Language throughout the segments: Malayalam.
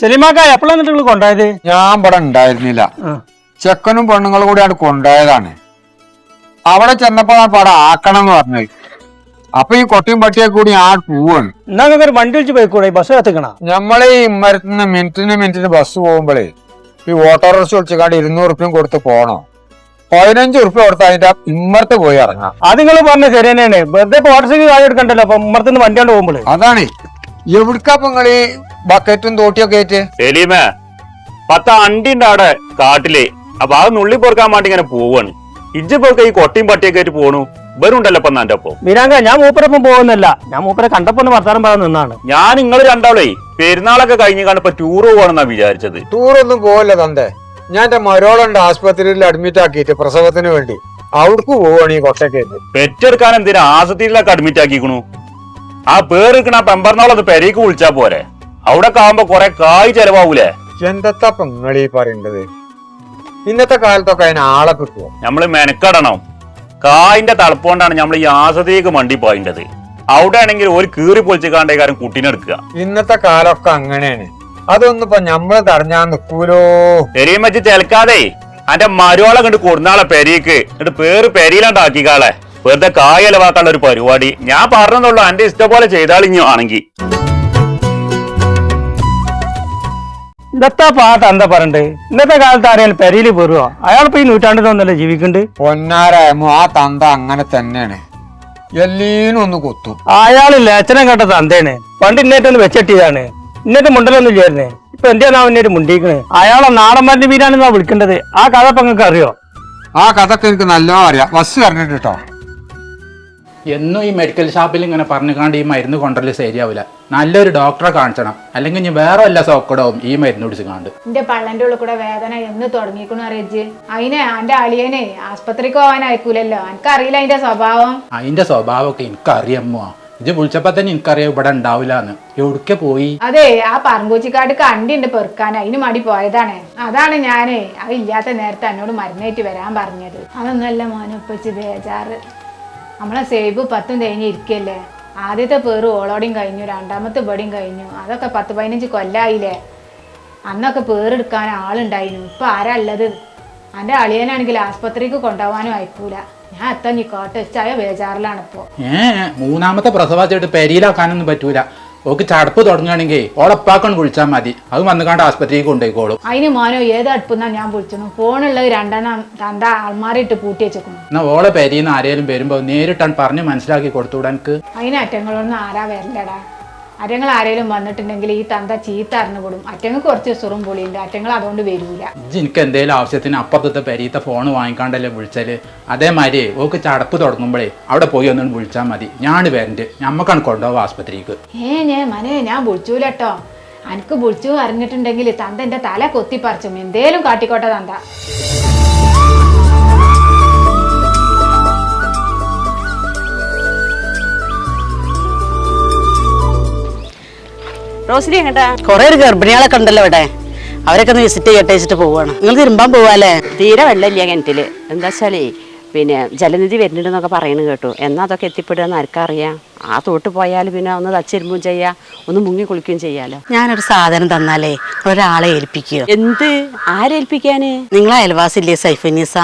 സലിമാക്ക എപ്പോഴാണ് നിങ്ങൾ കൊണ്ടായത്? ഞാൻ ഇവിടെ ഉണ്ടായിരുന്നില്ല. ചെക്കനും പെണ്ണുങ്ങളും കൂടി അവിടെ കൊണ്ടായതാണ് അവിടെ ചെന്നപ്പോ പടം ആക്കണം എന്ന് പറഞ്ഞത് അപ്പൊ ഈ കൊട്ടിയും പട്ടിയെ കൂടി ആ പോവാണ്. എന്നാ ഒരു വണ്ടി വിളിച്ച് പോയിക്കൂടെ? ബസ് എത്തിക്കണം നമ്മളെ ഈ മരത്തിന് മിനിറ്റിന് മിനിറ്റിന് ബസ് പോകുമ്പോഴേ ഈ ഓട്ടോറിക്ഷ വിളിച്ചുകാണ്ട് ഇരുന്നൂറ് റുപ്യം കൊടുത്ത് പോണോ? പതിനഞ്ച് റുപ്യ കൊടുത്ത് അതിന്റെ ഇമ്മർത്ത് പോയി ഇറങ്ങാം. അത് നിങ്ങൾ പറഞ്ഞ ശരി തന്നെയാണ്. വെറുതെ ഇപ്പൊ ഓട്ടോറിക്ഷയ്ക്ക് കാര്യം എടുക്കണ്ടല്ലോ അപ്പൊ ഉമ്മറത്തുനിന്ന് വണ്ടി കൊണ്ട് പോകുമ്പോൾ അതാണ്. എവിടുക്കാ ഈ ബക്കറ്റും തോട്ടിയൊക്കെ ആയിട്ട് സലീമേ പത്ത് അണ്ടിന്റെ അവിടെ കാട്ടിൽ. അപ്പൊ അത് നുള്ളി പൊറുക്കാൻ വേണ്ടി ഇങ്ങനെ പോവാണ്. ഇജ്ജ് പൊറുക്ക ഈ കൊട്ടിയും പട്ടിയൊക്കെ ആയിട്ട് പോണു. ഇവരുണ്ടല്ലോ ഇപ്പൊ എന്റെ ഒപ്പം. മീരാങ്ക ഞാൻ മൂപ്പരൊപ്പം പോകുന്നില്ല ഞാൻ മൂപ്പരെ കണ്ടപ്പോ ഒന്ന് വർത്താനം പറയാൻ നിന്നാണ്. ഞാൻ നിങ്ങൾ രണ്ടാളേ പെരുന്നാളൊക്കെ കഴിഞ്ഞ് കണ്ടപ്പോ ടൂർ പോകണമെന്നാ വിചാരിച്ചത്. ഒന്നും പോവല്ല തന്റെ ഞാൻ എന്റെ മരോളുണ്ട് ആസ്പത്രിയിൽ അഡ്മിറ്റ് ആക്കിയിട്ട് പ്രസവത്തിന് വേണ്ടി. അവർക്ക് പോവാണ് ഈ കൊട്ടൊക്കെ പെറ്റെടുക്കാൻ എന്തിനാ ആശുപത്രിയിലൊക്കെ അഡ്മിറ്റ് ആക്കിക്കണു? ആ പേരെടുക്കണ ആ പെമ്പറന്നാളത് പെരേക്ക് വിളിച്ചാ പോരെ. അവിടെ ആവുമ്പോ കൊറേ കായ് ചെലവാവൂലേ? എന്തത്താ ഈ പറയേണ്ടത്? ഇന്നത്തെ കാലത്തൊക്കെ അതിന് ആളെ കിട്ടുമോ നമ്മൾ മെനക്കെടണം. കായിന്റെ തളപ്പോണ്ടാണ് നമ്മൾ ഈ ആശുപത്രിക്ക് മണ്ടി പോയിണ്ടത്. അവിടെ ആണെങ്കിൽ ഒരു കീറി പൊളിച്ച് കാര്യം കുട്ടീനെടുക്കുക. ഇന്നത്തെ കാലമൊക്കെ അങ്ങനെയാണ്. അതൊന്നും ഇപ്പൊ നമ്മൾ തടഞ്ഞാ നിക്കൂലോ? പെരിയും വെച്ച് ചെലക്കാതെ അന്റെ മരുവാളെ കണ്ട് കൊടുന്നാളെ പെരിക്ക്. എന്നിട്ട് പേര് പെരിയിലാണ്ടാക്കിക്കാളെ. വെറുതെ കായലവാക്കാനുള്ള ഒരു പരിപാടി. ഞാൻ പറഞ്ഞതുള്ളൂ അന്റെ ഇഷ്ടം പോലെ ചെയ്താളിഞ്ഞു ആണെങ്കി. ഇന്നത്തെ പാട്ട് എന്താ പറയണ്ടേ? ഇന്നത്തെ കാലത്ത് ആരെയും പെരയിൽ അയാൾ അയാളിപ്പോ ഈ നൂറ്റാണ്ടിലൊന്നല്ലേ ജീവിക്കണ്ട്? പൊന്നാരായമോ ആ തന്ത അങ്ങനെ തന്നെയാണ്. എല്ലീനും ഒന്ന് കൊത്തും. അയാൾ ലേച്ചനം കേട്ട തന്തയാണ്. പണ്ട് ഇന്നേറ്റൊന്ന് വെച്ചെട്ടിയതാണ്. ഇന്നത്തെ മുണ്ടലൊന്നും ചേരുന്നേ ഇപ്പൊ എന്തിനാ അവന്നേറ്റ് മുണ്ടിക്കണ്? അയാളെ നാടന്മാരുടെ വീരാണെന്നാ വിളിക്കേണ്ടത്. ആ കഥ ഇപ്പൊ നിങ്ങൾക്ക് അറിയോ? ആ കഥക്ക് എനിക്ക് നല്ലോ അറിയാം. ബസ് കണ്ടിട്ട് കേട്ടോ. എന്നും ഈ മെഡിക്കൽ ഷോപ്പിൽ ഇങ്ങനെ പറഞ്ഞുകൊണ്ട് ഈ മരുന്ന് കൊണ്ടുവരൽ ശരിയാവില്ല. നല്ലൊരു ഡോക്ടറെ കാണിച്ചണം. അല്ലെങ്കിൽ ഇനി വേറെ വല്ല സോക്കടവും ഈ മരുന്ന് പിടിച്ച് കാണ്ട്. എന്റെ പള്ളന്റെ ഉള്ളിൽ കൂടെ വേദന എന്ന് തുടങ്ങിക്കണു അറിയിച്ച് അതിനെ അന്റെ അളിയനെ ആസ്പത്രിക്ക് പോകാൻ അയക്കൂലല്ലോ. എനിക്കറിയില്ല അതിന്റെ സ്വഭാവം? അതിന്റെ സ്വഭാവമൊക്കെ എനിക്കറിയമ്മോ. ഇത് വിളിച്ചപ്പോ തന്നെ എനിക്കറിയാം ഇവിടെ ഉണ്ടാവില്ല എന്ന് എവിടക്കെ പോയി? അതെ ആ പറമ്പൂച്ചിക്കാട് കണ്ടിണ്ട് പെറുക്കാൻ. അതിന് മടി പോയതാണ്. അതാണ് ഞാനേ. അത് ഇല്ലാത്ത നേരത്തെ എന്നോട് മരുന്നേറ്റ് വരാൻ പറഞ്ഞത്. അതൊന്നല്ല മോനൊപ്പിച്ച് ബേജാറ്. നമ്മളെ സേബ് പത്തും തേഞ്ഞ് ഇരിക്കല്ലേ? ആദ്യത്തെ പേര് ഓളോടെയും കഴിഞ്ഞു രണ്ടാമത്തെ ഇവിടെയും കഴിഞ്ഞു. അതൊക്കെ പത്ത് പതിനഞ്ച് കൊല്ലായില്ലേ? അന്നൊക്കെ പേരെടുക്കാൻ ആളുണ്ടായിരുന്നു. ഇപ്പം ആരാ ഉള്ളത്? എന്റെ അളിയനാണെങ്കിൽ ആസ്പത്രിക്ക് കൊണ്ടുപോകാനും അയക്കൂല. ഞാൻ എത്താൻ നിക്കോട്ടെ ചായ ബേജാറിലാണിപ്പോ. ഏ മൂന്നാമത്തെ പ്രസവാച്ചായിട്ട് പെരിയിലാക്കാനൊന്നും പറ്റൂല. ഓക്ക് ചടപ്പ് തുടങ്ങുകയാണെങ്കിൽ ഓളപ്പാക്കാണ് വിളിച്ചാൽ മതി. അത് വന്നുകാണ്ട് ആസ്പത്രിക്ക് കൊണ്ടുപോയിക്കോളും അതിന് മോനോ ഏത് അടുപ്പെന്നാ ഞാൻ വിളിച്ചു ഫോണുള്ളത് രണ്ടെണ്ണം തന്ത ഇട്ട് പൂട്ടി വെച്ചേക്കുന്നു. എന്നാ ഓളെ പെരിന്ന് ആരെങ്കിലും വരുമ്പോൾ നേരിട്ടാണ് പറഞ്ഞ് മനസ്സിലാക്കി കൊടുത്തുവിടാൻ അതിന് അറ്റങ്ങളൊന്നും ആരാ വരില്ലടാ അറ്റങ്ങൾ ആരേലും വന്നിട്ടുണ്ടെങ്കിൽ ഈ തന്ത ചീത്ത അറിഞ്ഞുകൊടും. അറ്റങ്ങൾ കുറച്ച് സുറും പൊളിയുണ്ട്. അറ്റങ്ങൾ അതുകൊണ്ട് വരൂല. എനിക്ക് എന്തെങ്കിലും ആവശ്യത്തിന് അപ്പുറത്തെ പെരീത്ത ഫോൺ വാങ്ങിക്കാണ്ടല്ലേ വിളിച്ചാൽ? അതേമാതിരി ഓക്ക് ചടപ്പ് തുടങ്ങുമ്പോഴേ അവിടെ പോയി ഒന്നും വിളിച്ചാൽ മതി. ഞാൻ വരണ്ട്. ഞമ്മക്കാണ് കൊണ്ടുപോകുക ആസ്പത്രിക്ക്. ഏ ഞാൻ മനെ ഞാൻ വിളിച്ചൂലട്ടോ. അനക്ക് വിളിച്ചു അറിഞ്ഞിട്ടുണ്ടെങ്കിൽ തന്ത എന്റെ തല കൊത്തിപ്പറിച്ചും. എന്തേലും കാട്ടിക്കോട്ടെ തന്ത. റോസിനി എങ്ങട്ടാ? കുറെ ഒരു ഗർഭിണികളൊക്കെ ഉണ്ടല്ലോ ഇവിടെ. അവരൊക്കെ ഒന്ന് വിസിറ്റ് ചെയ്യട്ടെ വെച്ചിട്ട് പോവാണ്. നിങ്ങൾ തിരുമ്പാൻ പോവാല്ലേ? തീരെ വെള്ളമില്ല കിണറ്റിൽ. എന്താ വെച്ചാലേ പിന്നെ ജലനിധി വരുന്നുണ്ടെന്നൊക്കെ പറയുന്നു കേട്ടു. എന്നാ അതൊക്കെ എത്തിപ്പെടുക ആർക്കറിയാം ആ തോട്ട് പോയാൽ പിന്നെ ഒന്ന് തച്ചിരുമ്പും ചെയ്യാം ഒന്ന് മുങ്ങി കുളിക്കുകയും ചെയ്യാലോ. ഞാനൊരു സാധനം തന്നാലേ ഒരാളെ ഏൽപ്പിക്കുക എന്ത്? ആരേൽപ്പിക്കാന്? നിങ്ങളെ അയൽവാസില്ലേ സൈഫനീസ?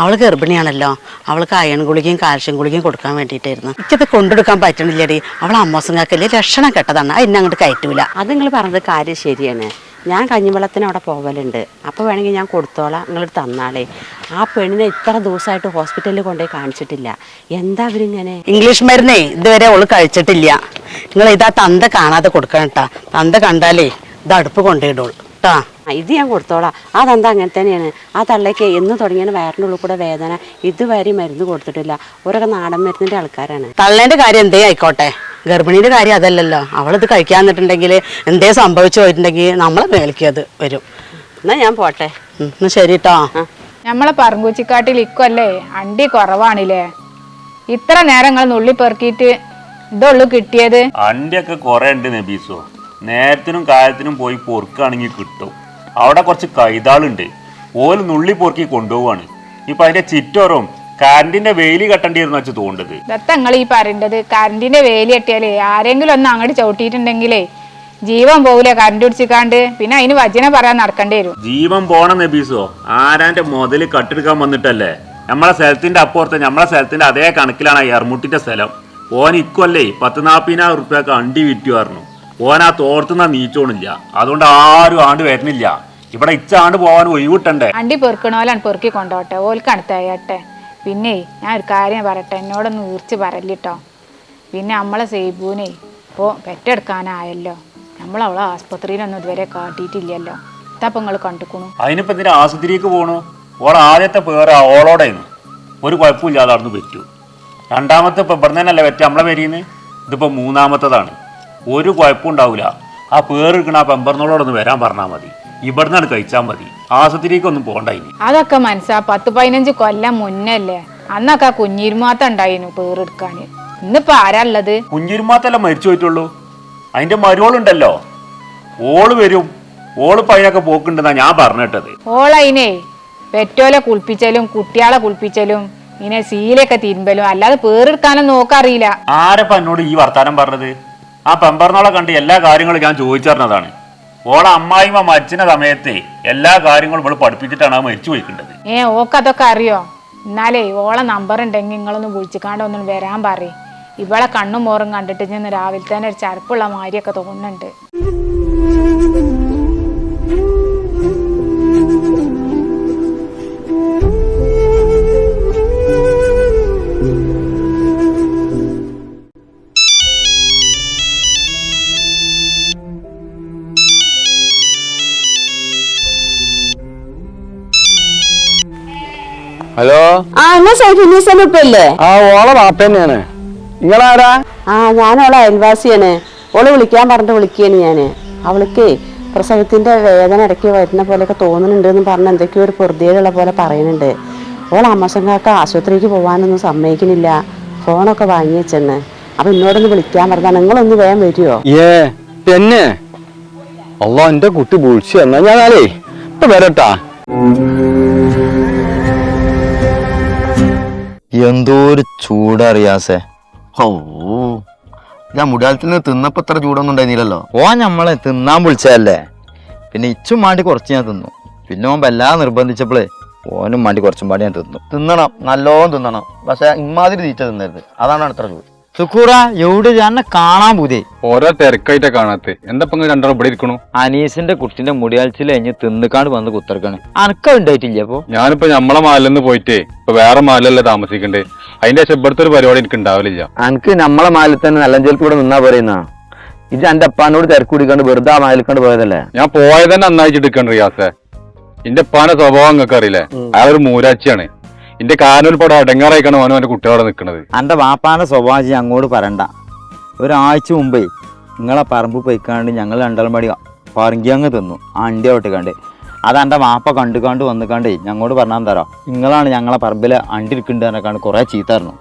അവൾ ഗർഭിണിയാണല്ലോ. അവൾക്ക് അയൺ ഗുളികയും കാൽഷ്യം ഗുളികയും കൊടുക്കാൻ വേണ്ടിയിട്ടായിരുന്നു. എനിക്കത് കൊണ്ടെടുക്കാൻ പറ്റണില്ലടി. അവൾ അമ്മോസങ്ങാക്കല്ലേ ലക്ഷണം കെട്ടതാണ്. അത് എന്നെ അങ്ങോട്ട് കയറ്റൂല. അത് നിങ്ങൾ പറഞ്ഞത് കാര്യം ശരിയാണ്. ഞാൻ കഞ്ഞിവെള്ളത്തിന് അവിടെ പോകലുണ്ട് അപ്പോൾ വേണമെങ്കിൽ ഞാൻ കൊടുത്തോളാം. നിങ്ങൾ തന്നാളേ. ആ പെണ്ണിനെ ഇത്ര ദിവസമായിട്ട് ഹോസ്പിറ്റലിൽ കൊണ്ടുപോയി കാണിച്ചിട്ടില്ല. എന്താ അവരിങ്ങനെ? ഇംഗ്ലീഷ് മരുന്നേ ഇതുവരെ അവൾ കഴിച്ചിട്ടില്ല. നിങ്ങൾ ഇതാ തന്ത കാണാതെ കൊടുക്കണം കേട്ടാ തന്ത കണ്ടാലേ ഇത് അടുപ്പ് കൊണ്ടുപോയിടുള്ളൂ. കേട്ടാ. ആ, ഇത് ഞാൻ കൊടുത്തോളാം. അതെന്താ അങ്ങനെ തന്നെയാണ്? ആ തള്ളയ്ക്ക് എന്ന് തുടങ്ങിയ വയറിന്റെ ഉള്ളിൽ കൂടെ വേദന. ഇതുവരെ മരുന്ന് കൊടുത്തിട്ടില്ല. ഓരൊക്കെ നാടൻ മരുന്നിന്റെ ആൾക്കാരാണ്. തള്ളേന്റെ കാര്യം എന്തേ ആയിക്കോട്ടെ? ഗർഭിണിയുടെ കാര്യം അതല്ലല്ലോ. അവളിത് കഴിക്കാൻ നിന്നിട്ടുണ്ടെങ്കിൽ എന്തേ സംഭവിച്ചു പോയിട്ടുണ്ടെങ്കിൽ നമ്മളെ മേൽക്കത് വരും. എന്നാ ഞാൻ പോട്ടെ. എന്നാ ശരി കേട്ടോ നമ്മളെ പറമ്പൂച്ചിക്കാട്ടിൽ ഇക്കല്ലേ അണ്ടി കുറവാണില്ലേ? ഇത്ര നേരങ്ങൾ നുള്ളി പെറുക്കിയിട്ട് ഇതുള്ളു കിട്ടിയത്? അണ്ടിയൊക്കെ കൊറേ ഉണ്ട് നബീസോ. നേരത്തിനും കാലത്തിനും പോയി പൊറുക്കാണെങ്കിൽ കിട്ടും. അവിടെ കുറച്ച് കൈതാളുണ്ട്. ഓൽ നുള്ളി പൊറുക്കി കൊണ്ടുപോവാണ്. ഇപ്പൊ അതിന്റെ ചിറ്റോറും കറണ്ടിന്റെ വേലി കെട്ടേണ്ടിയിരുന്നു വെച്ച് തോണ്ടത്. ദത്തങ്ങൾ ഈ പറയേണ്ടത്. കറണ്ടിന്റെ വേലി കെട്ടിയാലേ ആരെങ്കിലും ഒന്ന് അങ്ങോട്ട് ചവിട്ടിയിട്ടുണ്ടെങ്കിലേ ജീവൻ പോകില്ല കറണ്ട് പിടിച്ചിക്കാണ്ട്. പിന്നെ അതിന് വചനം പറയാൻ നടക്കേണ്ടി വരും. ജീവൻ പോണം നബീസോ ആരാന്റെ മുതൽ കട്ടെടുക്കാൻ വന്നിട്ടല്ലേ? നമ്മളെ സ്ഥലത്തിന്റെ അപ്പുറത്ത് നമ്മളെ സ്ഥലത്തിന്റെ അതേ കണക്കിലാണ് എർമുട്ടിന്റെ സ്ഥലം. ഓൻ ഇക്കൊല്ലേ പത്ത് നാപ്പതിനായിരം റുപ്യ കണ്ടി വിറ്റു പറഞ്ഞു. ആ തോർത്തുന്ന നീച്ചോണില്ല. അതുകൊണ്ട് ആരും ആണ്ട് വരുന്നില്ല ഇവിടെ ഇച്ചാണ്ട് പോവാൻ ഒഴിവിട്ടണ്ടേ? അണ്ടി പെറുക്കണോലാണ് പെറുക്കി കൊണ്ടോട്ടെ. ഓൽക്കാണ് തയ്യട്ടെ പിന്നെ ഞാൻ ഒരു കാര്യം പറയട്ടെ. എന്നോടൊന്ന് ഈർച്ച് പറയല്ലിട്ടോ. പിന്നെ നമ്മളെ സേബൂനെ ഇപ്പോൾ പെറ്റെടുക്കാനായല്ലോ. നമ്മൾ അവളെ ആസ്പത്രിയിലൊന്നും ഇതുവരെ കാട്ടിയിട്ടില്ലല്ലോ. ഇതപ്പം നിങ്ങൾ കണ്ടുക്കണു. അതിനിപ്പോ എന്തിനാ ആശുപത്രിക്ക് പോണു? ഓളെ ആദ്യത്തെ പേര് ഓളോടായിരുന്നു ഒരു കുഴപ്പമില്ലാതെ അവിടുന്ന് പറ്റൂ. രണ്ടാമത്തെ ഇപ്പൊ ഇവിടെ തന്നെയല്ലേ പറ്റ? നമ്മളെ പേരിന്ന്? ഇതിപ്പോ മൂന്നാമത്തതാണ്. ഒരു കുഴപ്പം ഉണ്ടാവില്ല ആ പേറിക്കണ ആ പെമ്പറിനോടൊന്ന് വരാൻ പറഞ്ഞാൽ മതി. ഇവിടുന്നാണ് കഴിച്ചാൽ മതി. ആശുപത്രിക്കൊന്നും പോകണ്ട ഇനി. അതൊക്കെ മനസ്സാ. പത്ത് പതിനഞ്ച് കൊല്ലം മുന്നല്ലേ? അന്നൊക്കെ ആ കുഞ്ഞിരുമാത്ത ഉണ്ടായിരുന്നു പേറെടുക്കാൻ ഇന്നിപ്പോ ആരാ ഉള്ളത്? കുഞ്ഞിരുമാത്തല്ല മരിച്ചു പോയിട്ടുള്ളൂ? അതിന്റെ മരുവളുണ്ടല്ലോ ഓൾ വരും. ഓൾ പയ്യനൊക്കെ പോക്കുണ്ടെന്നാ ഞാൻ പറഞ്ഞിട്ടത്. ഓളയിനെ പെറ്റോലെ കുളിപ്പിച്ചാലും കുട്ടിയാളെ കുളിപ്പിച്ചാലും ഇങ്ങനെ സീലൊക്കെ തിരുമ്പലും അല്ലാതെ പേറെടുക്കാനും നോക്കറിയില്ല ആരപ്പ എന്നോട് ഈ വർത്താനം പറഞ്ഞത്? ആ പെമ്പറന്നോളെ കണ്ട് എല്ലാ കാര്യങ്ങളും ഞാൻ ചോദിച്ചറിഞ്ഞതാണ്. ഓളെ അമ്മായിമ്മ മരിച്ചിന സമയത്ത് എല്ലാ കാര്യങ്ങളും ഇവിടെ പഠിപ്പിച്ചിട്ടാണ് ആ മരിച്ചു പോയിക്കേണ്ടത്. ഏ ഓക്കതൊക്കെ അറിയോ? എന്നാലേ ഓളെ നമ്പർ ഉണ്ടെങ്കിൽ നിങ്ങളൊന്ന് വിളിച്ചിക്കാണ്ട് ഒന്നും വരാൻ പറയും. ഇവളെ കണ്ണും മോറും കണ്ടിട്ട് ഞാൻ രാവിലെ തന്നെ ഒരു ചരപ്പുള്ള മാതിരിയൊക്കെ തോന്നുന്നുണ്ട്. സൈഫിനീസന്റെ ഉപ്പല്ലേ ആ ഓളെ വാപ്പ തന്നെയാണ് നിങ്ങളാരാ ആ ഞാനവളെ അയൽവാസിയാണ്. ഓൾ വിളിക്കാൻ പറഞ്ഞിട്ട് വിളിക്കുകയാണ് ഞാൻ. അവൾക്ക് പ്രസവത്തിന്റെ വേദന ഇടയ്ക്ക് വരുന്ന പോലെയൊക്കെ തോന്നുന്നുണ്ട് എന്ന് പറഞ്ഞ് എന്തൊക്കെയോ ഒരു പൊറുതിയിലുള്ള പോലെ പറയുന്നുണ്ട്. ഓൾ അമ്മസങ്കാക്ക ആശുപത്രിക്ക് പോകാനൊന്നും സമ്മതിക്കുന്നില്ല. ഫോണൊക്കെ വാങ്ങി വെച്ചെന്ന്. അപ്പൊ എന്നോടൊന്ന് വിളിക്കാൻ പറഞ്ഞാൽ നിങ്ങളൊന്ന് വേഗം വരുമോ ഏ പിന്നെ അല്ല എന്റെ കുട്ടി വിളിച്ചു എന്നാ ഞാനാലേ ഇപ്പൊ വരട്ടാ. എന്തോ ഒരു ചൂടറിയാസേ ഓ ഞാൻ മുടാലത്തിൽ നിന്ന് തിന്നപ്പോ ഇത്ര ചൂടൊന്നും ഉണ്ടായിരുന്നില്ലല്ലോ. ഓ നമ്മളെ തിന്നാൻ വിളിച്ചതല്ലേ. പിന്നെ ഇച്ചും മാണ്ടി കുറച്ച് ഞാൻ തിന്നു. പിന്നെ ഓൻ വല്ലാതെ നിർബന്ധിച്ചപ്പോളേ ഓനും മാണ്ടി കുറച്ചും പാടി ഞാൻ തിന്നു. തിന്നണം നല്ലോണം തിന്നണം. പക്ഷെ ഇമാതിരി തീറ്റ തിന്നരുത്. അതാണ് അത്ര ചൂട്. സുക്കൂറ എവിടെ തന്നെ കാണാൻ പുതിയ ഓരോ തിരക്കായിട്ടാ കാണാത്ത. എന്താ ഇപ്പൊ രണ്ടാളും ഇവിടെ ഇരിക്കണു? അനീസിന്റെ കുട്ടിന്റെ മുടിയാഴ്ചയിൽ കഴിഞ്ഞ് തിന്നുകാണ്ട് വന്ന് കുത്തിറക്കാണ് അനക്ക ഉണ്ടായിട്ടില്ല അപ്പൊ ഞാനിപ്പോ നമ്മളെ മാലിന്ന് പോയിട്ടേ ഇപ്പൊ വേറെ മാലല്ലേ താമസിക്കണ്ടേ? അതിന്റെ ശേഷം ഇവിടുത്തെ ഒരു പരിപാടി എനിക്ക് ഉണ്ടാവില്ല അനക്ക് നമ്മളെ മാലിൽ തന്നെ നല്ല കൂടെ നിന്നാ പറയുന്ന ഇത് എന്റെ അപ്പാനോട് തിരക്ക് കുടിക്കാണ്ട് വെറുതെ ആ മാലിക്കാണ്ട് പോയതല്ലേ? ഞാൻ പോയത് തന്നെ നന്നായിട്ട് എടുക്കണ്ട റിയാസേ. എന്റെ ഉപ്പാന്റെ സ്വഭാവം നിങ്ങൾക്ക് അറിയില്ലേ അയാളൊരു ഒരു മൂരാച്ചിയാണ്. എന്റെ കാനൂൽ പടം അടങ്ങാറായിക്കാണ് ഓനും എന്റെ കുട്ടികളോടെ നിൽക്കുന്നത് എന്റെ വാപ്പാന്റെ സ്വഭാവം അങ്ങോട്ട് പറയണ്ട. ഒരാഴ്ച മുമ്പേ നിങ്ങളെ പറമ്പ് പോയിക്കാണ്ട് ഞങ്ങൾ രണ്ടാളും പാടി പറങ്കിയങ്ങ് തിന്നു. ആ അണ്ടി ഒട്ടിക്കാണ്ട് അത് എന്റെ വാപ്പ കണ്ടുകാണ്ട് വന്നിക്കാണ്ട് ഞങ്ങളോട് പറഞ്ഞാൽ തരാം നിങ്ങളാണ് ഞങ്ങളെ പറമ്പിൽ അണ്ടി ഇരിക്കുന്നത് എന്നൊക്കെയാണ് കുറേ ചീത്തായിരുന്നു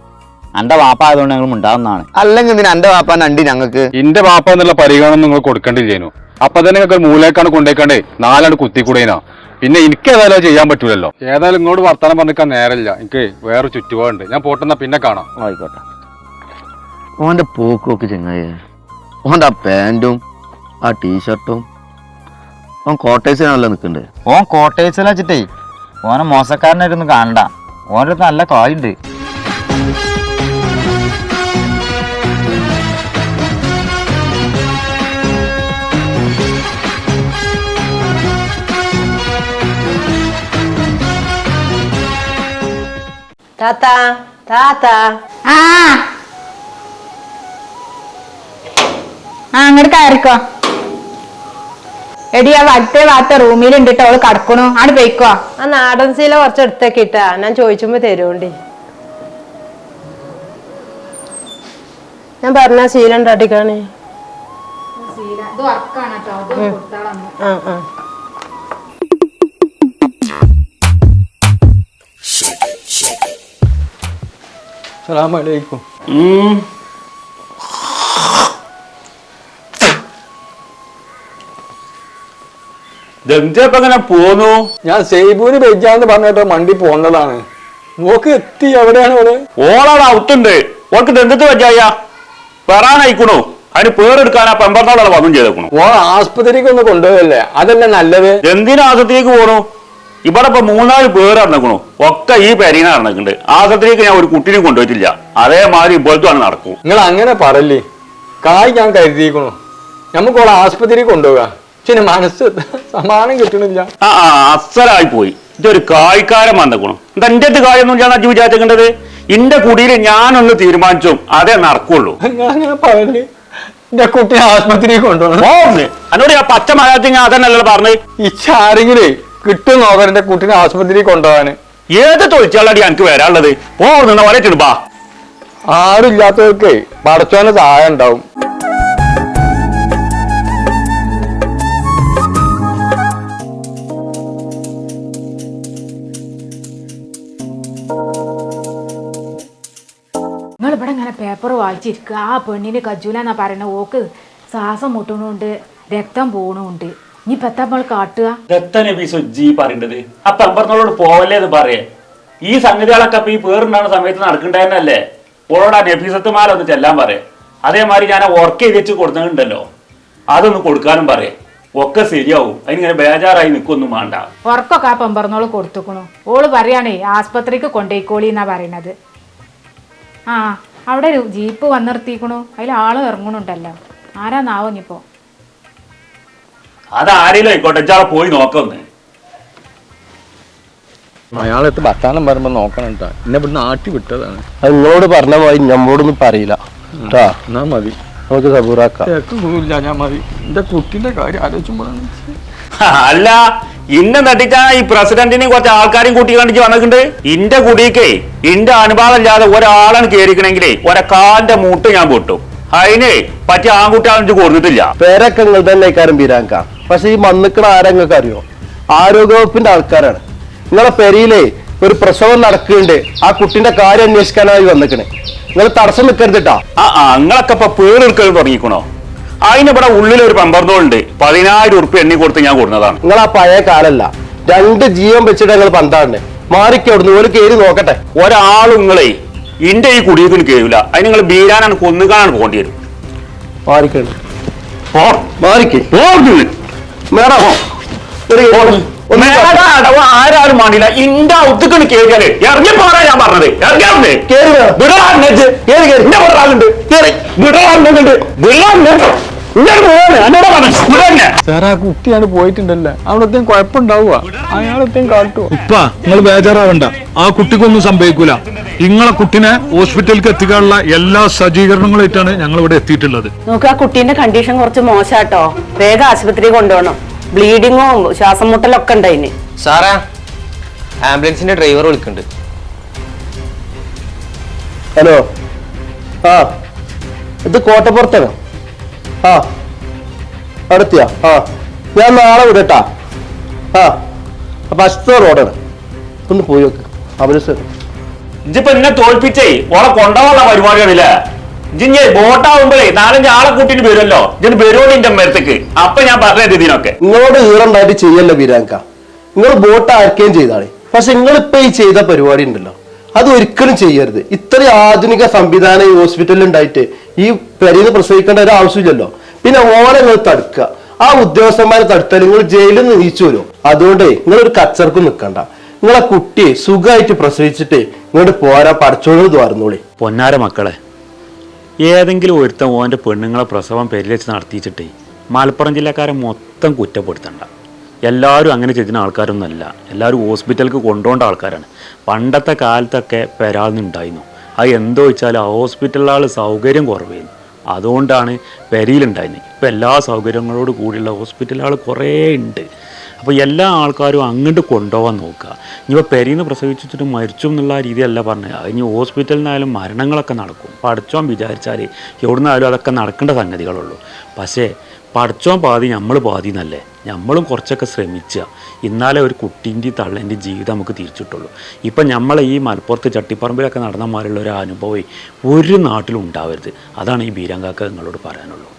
എന്റെ വാപ്പ ആയതുകൊണ്ട് ഞങ്ങൾ ഉണ്ടാകുന്നതാണ് അല്ലെങ്കിൽ ഇതിന് വാപ്പ അണ്ടി ഞങ്ങൾക്ക്? എന്റെ വാപ്പ എന്നുള്ള പരിഗണന നിങ്ങൾ കൊടുക്കേണ്ടില്ലേനു അപ്പൊ തന്നെ നിങ്ങൾക്ക് മൂലേക്കാണ് കൊണ്ടേക്കാണ്ടേ നാലാണ് കുത്തിക്കൂടേനോ. പിന്നെ എനിക്ക് ഏതായാലും ചെയ്യാൻ പറ്റൂലല്ലോ. ഏതായാലും ഇങ്ങോട്ട് വർത്താനം പറഞ്ഞിക്കാൻ നേരമില്ല. എനിക്ക് വേറെ ചുറ്റുപാടുണ്ട്. ഞാൻ പോട്ടെന്നാ പിന്നെ കാണാം. ആയിക്കോട്ടെ. ഓന്റെ പോക്കൊക്കെ ചെങ്ങായി. ഓന്റെ ആ പാന്റും ആ ടീഷർട്ടും ഓൻ കോട്ടേഴ്സിനാണല്ലോ നിൽക്കുന്നത് ഓൻ കോട്ടേഴ്സിലാ വെച്ചിട്ടേ ഓനെ മോശക്കാരനായിട്ടൊന്നും കാണണ്ട. ഓന്റെ അടുത്ത് നല്ല കായുണ്ട് താത്ത താത്ത. ആ. ആ അങ്ങോട്ട് കയറിക്കോ. എടി ആ വട്ടേ വാത്ത റൂമിലുണ്ട് ട്ടോ അവൾ കടക്കണു. അവിടെ പോയിക്കോ. ആ നാടൻ സീല കുറച്ച് എടുത്തേക്ക് ഇട്ടാ ഞാൻ ചോദിച്ചുമ്പോ തരുമുണ്ട് ഞാൻ പറഞ്ഞ ശീലം ഉണ്ടാട്ടിക്കാണ് ആ ആ. സലാമലൈക്കും ഇതെന്താ ഇങ്ങനെ പോന്നു ഞാൻ സേബുവിന് വെജാന്ന് പറഞ്ഞിട്ട് മണ്ടി പോന്നതാണ്. നോക്ക് എത്തി എവിടെയാണ് ഓൾ ഓളാടെ ഔത്തുണ്ട് ഓൾക്ക് ദന്തത്ത് വെച്ചായ വരാനായിക്കണു അതിന് പേരെടുക്കാൻ ആ പെമ്പറന്നോടുള്ള വന്നും ചെയ്തേക്കണു. ഓ ആസ്പത്രിക്ക് ഒന്ന് കൊണ്ടുപോയല്ലേ അതല്ലേ നല്ലത്? എന്തിനാ ആശുപത്രിക്ക് പോണു? ഇവിടെ ഇപ്പൊ മൂന്നാൽ പേര് നടന്നേക്കണു. ഒക്കെ ഈ പെരീന നടന്നിട്ടുണ്ട് ആശുപത്രിക്ക് ഞാൻ ഒരു കുട്ടിനെ കൊണ്ടുപോയിട്ടില്ല. അതേമാതിരി ഇപ്പോഴത്തും ആണ് നടക്കൂ. നിങ്ങൾ അങ്ങനെ പറയല്ലേ? കായ് ഞാൻ കരുതിയിരിക്കണു നമുക്ക് ഓളെ ആശുപത്രി കൊണ്ടുപോകാം പക്ഷെ മനസ്സ് സമാനം കിട്ടണില്ല. ആ ആ അസലായി പോയി. ഇതൊരു കായ്ക്കാരൻ വന്നേക്കണു. എന്താ എന്റെ അടുത്ത് കായൊന്നും ഞാൻ അജി വിചാരിച്ചിട്ടുണ്ടത് ഇന്റെ കുടിയിൽ ഞാനൊന്ന് തീരുമാനിച്ചു അതേ നടക്കുള്ളൂ. നിങ്ങൾ അങ്ങനെ പറയല്ലേ എന്റെ കുട്ടിയെ ആശുപത്രി കൊണ്ടുപോകണം. എന്നോട് ഞാൻ പച്ച മലയാളത്തിൽ ഞാൻ അതന്നല്ലോ പറഞ്ഞത്. ഇച്ചാരെങ്കിലേ കിട്ടും നോക്കാൻ കുട്ടിനെ ആശുപത്രി ആസ്പത്രിക്ക് കൊണ്ടുപോകാന് ഏത് തൊഴിച്ചാളടി എനിക്ക് വരാനുള്ളത്? ഓ നിന്ന് വരച്ചിട്ട് ആരും ആരുമില്ലാത്തവർക്ക് പടച്ചോന്റെ സഹായം ഉണ്ടാവും. നിങ്ങൾ ഇവിടെ ഇങ്ങനെ പേപ്പർ വായിച്ചിരിക്കുക. ആ പെണ്ണിന് കജൂല എന്നാ പറയുന്നത്. ഓക്ക് ശ്വാസം മുട്ടണുണ്ട് രക്തം പോണുണ്ട്. ഇനി ഇപ്പൊ എത്താ നമ്മൾ കാട്ടുക ദത്ത നബീസ് ജി പറയേണ്ടത്? ആ പെമ്പറന്നോളോട് പോവല്ലേ എന്ന് പറയേ. ഈ സംഗതികളൊക്കെ ഇപ്പൊ ഈ പേറുണ്ടാകുന്ന സമയത്ത് നടക്കണ്ടായിരുന്നല്ലേ ഓളോട് ആ നബീസത്തുമാല ഒന്ന് ചെല്ലാൻ പറയേ. അതേമാതിരി ഞാൻ വർക്ക് ചെയ്ത് വെച്ച് കൊടുത്തിട്ടുണ്ടല്ലോ. അതൊന്ന് കൊടുക്കാനും പറയേ. ഒക്കെ ശരിയാവും. അതിനിങ്ങനെ ബേജാറായി നിൽക്കൊന്നും വേണ്ട. വർക്കൊക്കെ ആ പെമ്പറന്നോൾ കൊടുത്തുക്കണു. ഓൾ പറയാണേ ആസ്പത്രിക്ക് കൊണ്ടേക്കോളി എന്നാ പറയണത്. ആ അവിടെ ഒരു ജീപ്പ് വന്നിർത്തിക്കണു. അതിൽ ആൾ ഇറങ്ങണുണ്ടല്ലോ. ആരാന്നാവോ ഇനിയിപ്പോ? അത് ആരെങ്കിലും ആയിക്കോട്ടെ ഇച്ചാളെ പോയി നോക്കൊന്ന്. അയാളെടുത്ത് ഭർത്താനം പറയുമ്പോ നോക്കണം കേട്ടോ എന്നെ ഇവിടുന്ന് ആട്ടി വിട്ടതാണ്. അത് നിങ്ങളോട് പറഞ്ഞ മാതിരി നമ്മളോടൊന്നും പറയില്ല. കേട്ടാ എന്നാ മതി. നമുക്ക് സബൂറാക്കാം. ഞാൻ മതി. എന്റെ കുട്ടീന്റെ കാര്യം ആലോചിക്കുമ്പോഴാണ് അല്ല ഇന്നെ നട്ടിച്ചാ ഈ പ്രസിഡന്റിനെയും കുറച്ച് ആൾക്കാരെയും കൂട്ടി കണ്ടിച്ച് വന്നിട്ടുണ്ട്. ഇന്റെ കുടിക്കേ ഇന്റെ അനുഭാവം ഇല്ലാതെ ഒരാളാണ് കേറിക്കണെങ്കിലേ ഒരക്കാലിന്റെ മൂട്ട് ഞാൻ പൊട്ടും. അതിന് പറ്റിയ ആൺകുട്ടിയാണെന്ന് കൊടുത്തിട്ടില്ല. പേരൊക്കെ നിങ്ങൾ തന്നെ കാരം ബീരാങ്ക. പക്ഷെ ഈ മണ്ണിക്കണ ആരങ്ങൾക്ക് അറിയോ? ആരോഗ്യവകുപ്പിന്റെ ആൾക്കാരാണ്. നിങ്ങളെ പെരിയിലെ ഒരു പ്രസവം നടക്കുന്നുണ്ട്. ആ കുട്ടിന്റെ കാര്യം അന്വേഷിക്കാനായി വന്നിക്കണേ. നിങ്ങൾ തടസ്സം നിൽക്കരുതിട്ടാ ആ നിങ്ങളൊക്കെ ഇപ്പൊ പേരെടുക്കാൻ തുടങ്ങിക്കണോ? അതിന് ഇവിടെ ഉള്ളിൽ ഒരു പമ്പർന്നോളുണ്ട് പതിനായിരം ഉറുപ്പ് എണ്ണി കൊടുത്ത് ഞാൻ കൊടുക്കുന്നതാണ് നിങ്ങൾ ആ പഴയ കാലല്ല. രണ്ട് ജീവൻ വെച്ചിട്ട് ഞങ്ങൾ പന്താണ്ട് മാറിക്കവിടുന്ന് ഒരു കയറി നോക്കട്ടെ. ഒരാളും നിങ്ങളെ ഇന്റെ ഈ കുടിയേക്കിന് കേറില്ല അതിന് നിങ്ങൾ ബീരാനാണ് കൊന്നുകാനാണ് പോകേണ്ടി വരും. മാറിക്കേ മാറിക്കേ. മേഡം മാണില്ല. ആരാലും ഇന്റെ ഒത്തുക്കണ് കേറിയാലേ. ഇറങ്ങി പോരാ ഞാൻ പറഞ്ഞത്. ഇറങ്ങിയാറുണ്ട് കേറി വിടാൻ വിടാണ്ട് കേറി കേറി. ഇന്റെ ഒരാളുണ്ട് കേറി. വിടാണ്ട് വിടാണ്ട് ആ കുട്ടിയാണ് പോയിട്ടുണ്ടല്ലേ? അവിടത്തെ കുഴപ്പമുണ്ടാവുക അയാളത്തെയും കാട്ടുവോ. ഉപ്പ നിങ്ങൾ ബേജാറാവണ്ട. ആ കുട്ടിക്കൊന്നും സംഭവിക്കൂല. നിങ്ങളെ കുട്ടിനെ ഹോസ്പിറ്റലിലേക്ക് എത്തിക്കാനുള്ള എല്ലാ സജ്ജീകരണങ്ങളായിട്ടാണ് ഞങ്ങൾ ഇവിടെ എത്തിയിട്ടുള്ളത്. നോക്ക് ആ കുട്ടീന്റെ കണ്ടീഷൻ കുറച്ച് മോശാട്ടോ. വേഗം ആശുപത്രി കൊണ്ടുപോകണം ബ്ലീഡിങ്ങും ശ്വാസം മുട്ടലും ഉണ്ട് അതിന് സാറാ ആംബുലൻസിന്റെ ഡ്രൈവർ വിളിക്കുന്നുണ്ട്. ഹലോ. ആ ഇത് കോട്ടപ്പുറത്താണ്. ആ. അടുത്തിയാ. ആ. ഞാൻ നാളെ വിടട്ടാ. ആ. അപ്പൊ അശ്വ റോഡാണ്. ഒന്ന് പോയി നോക്ക്. അവർ ഇജിപ്പൊ എന്നെ തോൽപ്പിച്ചേ. ഓളെ കൊണ്ടുപോകാനുള്ള പരിപാടിയാണില്ലേ? ഇജിഞ്ഞ് ബോട്ടാവുമ്പോഴേ നാലഞ്ച് ആളെ കൂട്ടിട്ട് വരുമല്ലോ. ഇതിന് വരുമല്ലോ എന്റെ മരത്തേക്ക് അപ്പൊ ഞാൻ പറഞ്ഞത് ഇതിനൊക്കെ. നിങ്ങളോട് ഈറുണ്ടായിട്ട് ചെയ്യല്ലോ ബിരാങ്ക? നിങ്ങൾ ബോട്ട് ആർക്കുകയും ചെയ്താളെ. പക്ഷെ നിങ്ങളിപ്പോ ഈ ചെയ്ത പരിപാടി ഉണ്ടല്ലോ. അത് ഒരിക്കലും ചെയ്യരുത്. ഇത്രയും ആധുനിക സംവിധാനം ഈ ഹോസ്പിറ്റലിൽ ഉണ്ടായിട്ട് ഈ പെരീന്ന് പ്രസവിക്കേണ്ട ഒരു ആവശ്യമില്ലല്ലോ പിന്നെ ഓനെ നിങ്ങൾ തടുക്കുക. ആ ഉദ്യോഗസ്ഥന്മാരെ തടുത്താൽ നിങ്ങൾ ജയിലിൽ നിന്ന് നീച്ചു വരും. നിങ്ങൾ നിങ്ങളൊരു കച്ചർക്കും നിൽക്കണ്ട. നിങ്ങളെ കുട്ടിയെ സുഖമായിട്ട് പ്രസവിച്ചിട്ട് ഇങ്ങോട്ട് പോരാ പഠിച്ചോളൂ തുറന്നോളി പൊന്നാര മക്കളെ ഏതെങ്കിലും ഒരുത്തം ഓന്റെ പെണ്ണുങ്ങളെ പ്രസവം പെരിലച്ച് നടത്തിച്ചിട്ട് മലപ്പുറം ജില്ലക്കാരെ മൊത്തം കുറ്റപ്പെടുത്തണ്ട. എല്ലാവരും അങ്ങനെ ചെയ്യുന്ന ആൾക്കാരൊന്നുമല്ല. എല്ലാവരും ഹോസ്പിറ്റലിലേക്ക് കൊണ്ടുപോകേണ്ട ആൾക്കാരാണ്. പണ്ടത്തെ കാലത്തൊക്കെ പെരാൾന്നുണ്ടായിരുന്നു അത് എന്തോ വെച്ചാൽ ആ ഹോസ്പിറ്റലിലാൾ സൗകര്യം കുറവായിരുന്നു. അതുകൊണ്ടാണ് പെരിയിലുണ്ടായിരുന്നത് ഇപ്പം എല്ലാ സൗകര്യങ്ങളോട് കൂടിയുള്ള ഹോസ്പിറ്റലുകൾ കുറേ ഉണ്ട്. അപ്പോൾ എല്ലാ ആൾക്കാരും അങ്ങോട്ട് കൊണ്ടുപോകാൻ നോക്കുക. ഇനിയിപ്പോൾ പെരിന്ന് പ്രസവിച്ചിട്ട് മരിച്ചു എന്നുള്ള രീതിയല്ല പറഞ്ഞത്. ഇനി ഹോസ്പിറ്റലിനായാലും മരണങ്ങളൊക്കെ നടക്കും. പഠിച്ചോൻ വിചാരിച്ചാൽ എവിടുന്നായാലും അതൊക്കെ നടക്കേണ്ട സംഗതികളുള്ളൂ പക്ഷേ പഠിച്ചോൻ പാതി നമ്മൾ പാതി എന്നല്ലേ നമ്മളും കുറച്ചൊക്കെ ശ്രമിക്കുക ഇന്നാലേ ഒരു കുട്ടീന്റെ തള്ളേന്റെ ജീവിതം നമുക്ക് തിരിച്ചിട്ടുള്ളൂ. ഇപ്പം നമ്മളെ ഈ മലപ്പുറത്ത് ചട്ടിപ്പറമ്പിലൊക്കെ നടന്ന മാതിരിയുള്ള ഒരു അനുഭവം ഒരു നാട്ടിലും ഉണ്ടാവരുത്. അതാണ് ഈ ബീരങ്കാക്ക നിങ്ങളോട് പറയാനുള്ളൂ